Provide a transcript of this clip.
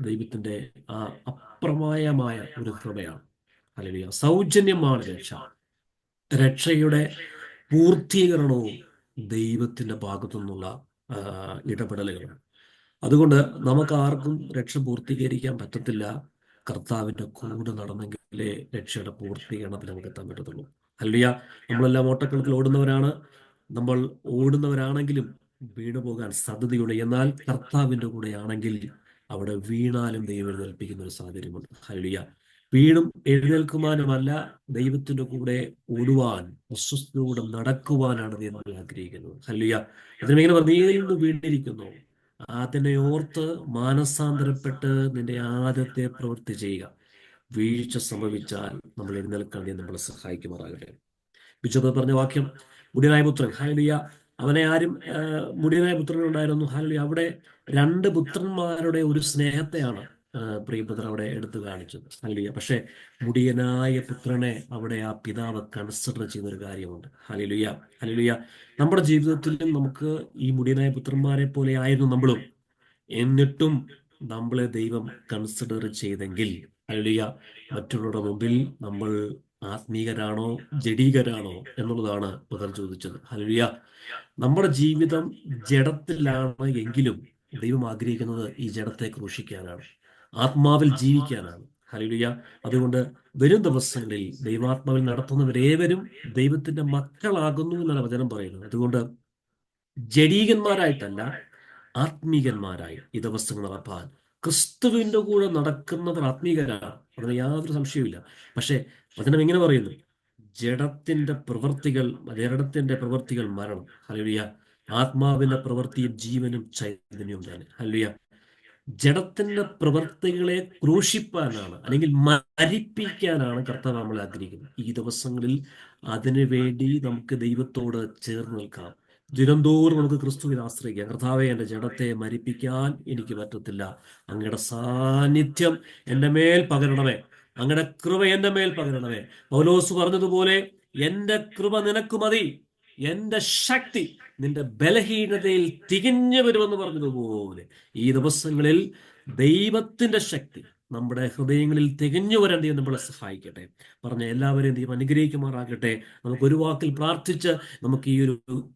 ദൈവത്തിന്റെ ആ അപ്രമായമായ ഒരു കൃപയാണ്. അല്ലെങ്കിൽ സൗജന്യമാണ് രക്ഷ. രക്ഷയുടെ പൂർത്തീകരണവും ദൈവത്തിന്റെ ഭാഗത്തു നിന്നുള്ള ഇടപെടലുകളാണ്. അതുകൊണ്ട് നമുക്ക് ആർക്കും രക്ഷ പൂർത്തീകരിക്കാൻ പറ്റത്തില്ല. കർത്താവിന്റെ കൂടെ നടന്നെങ്കിലേ രക്ഷയുടെ പൂർത്തീകരണത്തിൽ നമുക്ക് എത്താൻ പറ്റത്തുള്ളൂ. അല്ലിയ നമ്മളെല്ലാം ഓട്ടക്കണക്കിൽ ഓടുന്നവരാണ്. നമ്മൾ ഓടുന്നവരാണെങ്കിലും വീണു പോകാൻ സാധ്യതയുണ്ട്. എന്നാൽ കർത്താവിന്റെ കൂടെ ആണെങ്കിൽ അവിടെ വീണാലും ദൈവം എഴുന്നേൽപ്പിക്കുന്ന ഒരു സാഹചര്യമുണ്ട്. ഹലിയ വീണും എഴുന്നേൽക്കുവാനുമല്ല ദൈവത്തിന്റെ കൂടെ ഓടുവാൻ വിശ്വസ്തയോടെ നടക്കുവാനാണ് ദൈവം ആഗ്രഹിക്കുന്നത്. ഹലിയ അതിനിങ്ങനെ വീണ്ടിരിക്കുന്നു വീണിരിക്കുന്നു. അതിനെ ഓർത്ത് മാനസാന്തരപ്പെട്ട് നിന്റെ ആദ്യത്തെ പ്രവൃത്തി ചെയ്യുക. വീഴ്ച സംഭവിച്ചാൽ നമ്മൾ എഴുന്നേൽക്കാൻ നമ്മളെ സഹായിക്കുമാറാകട്ടെ. ബിജോബ് പറഞ്ഞ വാക്യം. ഉടനായ പുത്രൻ. ഹാലിയ അവനെ ആരും മുടിയനായ പുത്രനുണ്ടായിരുന്നു. ഹാലി അവിടെ രണ്ട് പുത്രന്മാരുടെ ഒരു സ്നേഹത്തെയാണ് പ്രിയപുത്ര അവിടെ എടുത്തു കാണിച്ചത്. ഹാലിയ പക്ഷെ മുടിയനായ പുത്രനെ അവിടെ ആ പിതാവ് കൺസിഡർ ചെയ്യുന്ന ഒരു കാര്യമുണ്ട്. ഹാലിലുയ. ഹാലിലുയ നമ്മുടെ ജീവിതത്തിലും നമുക്ക് ഈ മുടിയനായ പുത്രന്മാരെ പോലെ ആയിരുന്നു നമ്മളും. എന്നിട്ടും നമ്മളെ ദൈവം കൺസിഡർ ചെയ്തെങ്കിൽ ഹാലിലുയ മറ്റുള്ളവരുടെ മുമ്പിൽ നമ്മൾ ആത്മീകരാണോ ജഡീകരാണോ എന്നുള്ളതാണ് ബുധൻ ചോദിച്ചത്. ഹലിയ നമ്മുടെ ജീവിതം ജഡത്തിലാണ് എങ്കിലും ദൈവം ആഗ്രഹിക്കുന്നത് ഈ ജഡത്തെ ക്രൂശിക്കാനാണ് ആത്മാവിൽ ജീവിക്കാനാണ്. ഹലിയ അതുകൊണ്ട് വരും ദിവസങ്ങളിൽ ദൈവാത്മാവിൽ നടത്തുന്നവരേവരും ദൈവത്തിന്റെ മക്കളാകുന്നു എന്നാണ് വചനം പറയുന്നത്. അതുകൊണ്ട് ജഡീകന്മാരായിട്ടല്ല ആത്മീകന്മാരായി ഈ ദിവസങ്ങൾ നടപ്പാൻ ക്രിസ്തുവിന്റെ കൂടെ നടക്കുന്നവർ ആത്മീകരാണ്. അതിന് യാതൊരു സംശയവുമില്ല. പക്ഷേ വചനം എങ്ങനെ പറയുന്നു. ജഡത്തിന്റെ പ്രവൃത്തികൾ ജഡത്തിന്റെ പ്രവൃത്തികൾ മരണം. ഹലിയ ആത്മാവിന്റെ പ്രവൃത്തിയും ജീവനും ചൈതന്യവും തന്നെ. ഹലിയ ജഡത്തിന്റെ പ്രവൃത്തികളെ ക്രൂശിപ്പാനാണ് അല്ലെങ്കിൽ മരിപ്പിക്കാനാണ് കർത്താവ് നമ്മൾ ആഗ്രഹിക്കുന്നത്. ഈ ദിവസങ്ങളിൽ അതിനു വേണ്ടി നമുക്ക് ദൈവത്തോട് ചേർന്ന് നിൽക്കാം ദിനംതോറും നമുക്ക് ക്രിസ്തുവിനെ ആശ്രയിക്കാം. കർത്താവെ എന്റെ ജഡത്തെ മരിപ്പിക്കാൻ എനിക്ക് പറ്റത്തില്ല. അങ്ങയുടെ സാന്നിധ്യം എന്റെ മേൽ പകരണമേ. അങ്ങയുടെ കൃപ എന്റെ മേൽ പകരണമേ. പൗലോസ് പറഞ്ഞതുപോലെ എന്റെ കൃപ നിനക്ക് മതി. എന്റെ ശക്തി നിന്റെ ബലഹീനതയിൽ തികഞ്ഞു വരുമെന്ന് പറഞ്ഞതുപോലെ ഈ ദിവസങ്ങളിൽ ദൈവത്തിന്റെ ശക്തി നമ്മുടെ ഹൃദയങ്ങളിൽ തികഞ്ഞു വരാൻ ദൈവം നമ്മളെ സഹായിക്കട്ടെ. പറഞ്ഞ എല്ലാവരെയും ദൈവം അനുഗ്രഹിക്കുമാറാകട്ടെ. നമുക്ക് ഒരു വാക്കിൽ പ്രാർത്ഥിച്ച് നമുക്ക് ഈ ഒരു